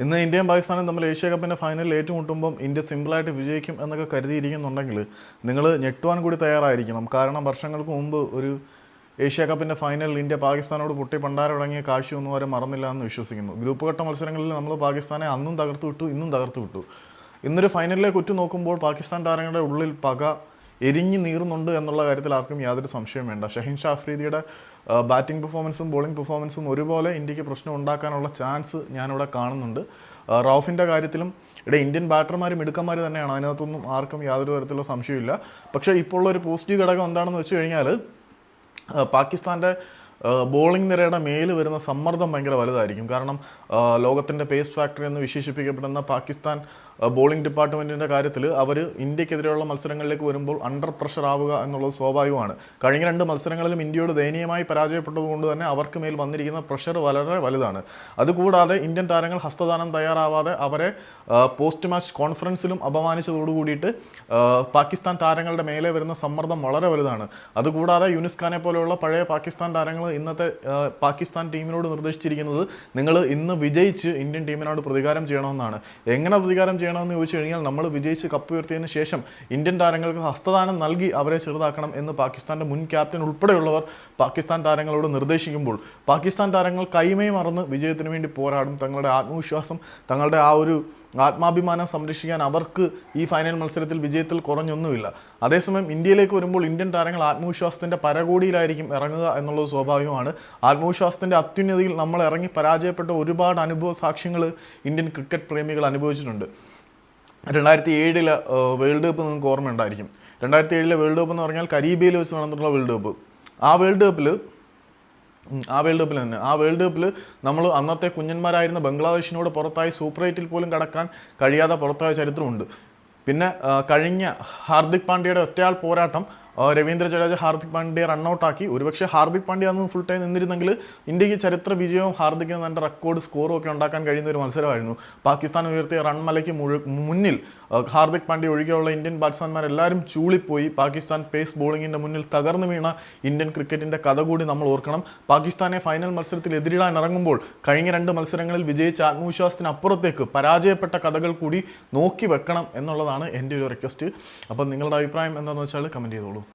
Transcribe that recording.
ഇന്ന് ഇന്ത്യയും പാകിസ്ഥാനും തമ്മിൽ ഏഷ്യ കപ്പിന്റെ ഫൈനലിൽ ഏറ്റുമുട്ടുമ്പം ഇന്ത്യ സിമ്പിളായിട്ട് വിജയിക്കും എന്നൊക്കെ കരുതിയിരിക്കുന്നുണ്ടെങ്കിൽ നിങ്ങൾ ഞെട്ടുവാൻ കൂടി തയ്യാറായിരിക്കണം. കാരണം വർഷങ്ങൾക്ക് മുമ്പ് ഒരു ഏഷ്യ കപ്പിന്റെ ഫൈനലിൽ ഇന്ത്യ പാകിസ്ഥാനോട് പൊട്ടി പണ്ടാരടങ്ങിയ കാഴ്ചയൊന്നും വരെ മറന്നില്ല എന്ന് വിശ്വസിക്കുന്നു. ഗ്രൂപ്പ് ഘട്ട മത്സരങ്ങളിൽ നമ്മൾ പാകിസ്ഥാനെ അന്നും തകർത്തു വിട്ടു ഇന്നും തകർത്തു വിട്ടു. ഇന്നൊരു ഫൈനലിലേക്ക് ഉറ്റു നോക്കുമ്പോൾ പാകിസ്ഥാൻ താരങ്ങളുടെ ഉള്ളിൽ പക എരിഞ്ഞു നീറുന്നുണ്ട് എന്നുള്ള കാര്യത്തിൽ ആർക്കും യാതൊരു സംശയവും വേണ്ട. ഷഹീൻ ഷാഫ്രീദിയുടെ ബാറ്റിംഗ് പെർഫോമൻസും ബോളിംഗ് പെർഫോമൻസും ഒരുപോലെ ഇന്ത്യയ്ക്ക് പ്രശ്നം ഉണ്ടാക്കാനുള്ള ചാൻസ് ഞാനിവിടെ കാണുന്നുണ്ട്. റൌഫിന്റെ കാര്യത്തിലും ഇവിടെ ഇന്ത്യൻ ബാറ്റർമാരും മിടുക്കന്മാർ തന്നെയാണ്. അതിനകത്തൊന്നും ആർക്കും യാതൊരു തരത്തിലുള്ള സംശയമില്ല പക്ഷേ ഇപ്പോൾ ഉള്ള ഒരു പോസിറ്റീവ് ഘടകം എന്താണെന്ന് വെച്ച് കഴിഞ്ഞാൽ പാകിസ്ഥാന്റെ ബോളിംഗ് നിരയുടെ മേൽ വരുന്ന സമ്മർദ്ദം ഭയങ്കര വലുതായിരിക്കും. കാരണം ലോകത്തിന്റെ പേസ് ഫാക്ടറി എന്ന് വിശേഷിപ്പിക്കപ്പെടുന്ന പാകിസ്ഥാൻ ബോളിംഗ് ഡിപ്പാർട്ട്മെന്റിന്റെ കാര്യത്തിൽ അവർ ഇന്ത്യക്കെതിരെയുള്ള മത്സരങ്ങളിലേക്ക് വരുമ്പോൾ അണ്ടർ പ്രഷർ ആവുക എന്നുള്ളത് സ്വാഭാവികമാണ്. കഴിഞ്ഞ രണ്ട് മത്സരങ്ങളിലും ഇന്ത്യയോട് ദയനീയമായി പരാജയപ്പെട്ടതുകൊണ്ട് തന്നെ അവർക്ക് മേൽ വന്നിരിക്കുന്ന പ്രഷർ വളരെ വലുതാണ്. അതുകൂടാതെ ഇന്ത്യൻ താരങ്ങൾ ഹസ്തദാനം തയ്യാറാവാതെ അവരെ പോസ്റ്റ് മാച്ച് കോൺഫറൻസിലും അപമാനിച്ചതോടു കൂടിയിട്ട് പാകിസ്ഥാൻ താരങ്ങളുടെ മേലെ വരുന്ന സമ്മർദ്ദം വളരെ വലുതാണ്. അതുകൂടാതെ യൂനിസ് ഖാനെ പോലെയുള്ള പഴയ പാകിസ്ഥാൻ താരങ്ങൾ ഇന്നത്തെ പാകിസ്ഥാൻ ടീമിനോട് നിർദ്ദേശിച്ചിരിക്കുന്നത് നിങ്ങൾ ഇന്ന് വിജയിച്ച് ഇന്ത്യൻ ടീമിനോട് പ്രതികാരം ചെയ്യണമെന്നാണ്. എങ്ങനെ പ്രതികാരം ചെയ്യണമെന്ന് ചോദിച്ചു കഴിഞ്ഞാൽ നമ്മൾ വിജയിച്ച് കപ്പ് ഉയർത്തിയതിന് ശേഷം ഇന്ത്യൻ താരങ്ങൾക്ക് ഹസ്തദാനം നൽകി അവരെ ചെറുതാക്കണം എന്ന് പാകിസ്ഥാന്റെ മുൻ ക്യാപ്റ്റൻ ഉൾപ്പെടെയുള്ളവർ പാകിസ്ഥാൻ താരങ്ങളോട് നിർദ്ദേശിക്കുമ്പോൾ പാകിസ്ഥാൻ താരങ്ങൾ കൈമേ മറന്ന് വിജയത്തിന് വേണ്ടി പോരാടും. തങ്ങളുടെ ആത്മവിശ്വാസം തങ്ങളുടെ ആ ഒരു ആത്മാഭിമാനം സംരക്ഷിക്കാൻ അവർക്ക് ഈ ഫൈനൽ മത്സരത്തിൽ വിജയത്തിൽ കുറഞ്ഞൊന്നുമില്ല. അതേസമയം ഇന്ത്യയിലേക്ക് വരുമ്പോൾ ഇന്ത്യൻ താരങ്ങൾ ആത്മവിശ്വാസത്തിന്റെ പരകോടിയിലായിരിക്കും ഇറങ്ങുക എന്നുള്ളത് സ്വാഭാവികമാണ്. ആത്മവിശ്വാസത്തിന്റെ അത്യുന്നതിയിൽ നമ്മൾ ഇറങ്ങി പരാജയപ്പെട്ട ഒരുപാട് അനുഭവ സാക്ഷ്യങ്ങൾ ഇന്ത്യൻ ക്രിക്കറ്റ് പ്രേമികൾ അനുഭവിച്ചിട്ടുണ്ട്. രണ്ടായിരത്തി ഏഴിലെ വേൾഡ് കപ്പ് നിങ്ങൾക്ക് ഓർമ്മ ഉണ്ടായിരിക്കും രണ്ടായിരത്തി ഏഴിലെ വേൾഡ് കപ്പ് എന്ന് പറഞ്ഞാൽ കരീബിയയിൽ വെച്ച് നടന്നിട്ടുള്ള വേൾഡ് കപ്പ്. ആ വേൾഡ് കപ്പിൽ ആ വേൾഡ് കപ്പിൽ തന്നെ ആ വേൾഡ് കപ്പിൽ നമ്മൾ അന്നത്തെ കുഞ്ഞന്മാരായിരുന്ന ബംഗ്ലാദേശിനോട് പുറത്തായി സൂപ്പർ എയ്റ്റിൽ പോലും കടക്കാൻ കഴിയാതെ പുറത്തായ ചരിത്രമുണ്ട്. പിന്നെ കഴിഞ്ഞ ഹാർദിക് പാണ്ഡ്യയുടെ ഒറ്റയാൾ പോരാട്ടം രവീന്ദ്ര ജഡേജ ഹാർദിക് പാണ്ഡ്യ റണ്ണൗട്ടാക്കി. ഒരുപക്ഷെ ഹാർദിക് പാണ്ഡ്യ അന്ന് ഫുൾ ടൈം നിന്നിരുന്നെങ്കിൽ ഇന്ത്യയ്ക്ക് ചരിത്ര വിജയവും ഹാർദിക്കിന് നല്ല റെക്കോർഡ് സ്കോറും ഒക്കെ ഉണ്ടാക്കാൻ കഴിയുന്ന ഒരു മത്സരമായിരുന്നു. പാകിസ്ഥാൻ ഉയർത്തിയ റൺമലയ്ക്ക് മുഴു മുന്നിൽ ഹാർദിക് പാണ്ഡ്യ ഒഴികെയുള്ള ഇന്ത്യൻ ബാറ്റ്സ്മാൻമാരെല്ലാവരും ചൂളിപ്പോയി. പാകിസ്ഥാൻ പേസ് ബോളിങ്ങിന്റെ മുന്നിൽ തകർന്നു വീണ ഇന്ത്യൻ ക്രിക്കറ്റിന്റെ കഥ കൂടി നമ്മൾ ഓർക്കണം. പാകിസ്ഥാനെ ഫൈനൽ മത്സരത്തിൽ എതിരിടാൻ ഇറങ്ങുമ്പോൾ കഴിഞ്ഞ രണ്ട് മത്സരങ്ങളിൽ വിജയിച്ച ആത്മവിശ്വാസത്തിന് അപ്പുറത്തേക്ക് പരാജയപ്പെട്ട കഥകൾ കൂടി നോക്കി വെക്കണം എന്നുള്ളതാണ് എന്റെ ഒരു റിക്വസ്റ്റ് അപ്പം നിങ്ങളുടെ അഭിപ്രായം എന്താണെന്ന് വെച്ചാൽ കമന്റ് ചെയ്തോളൂ.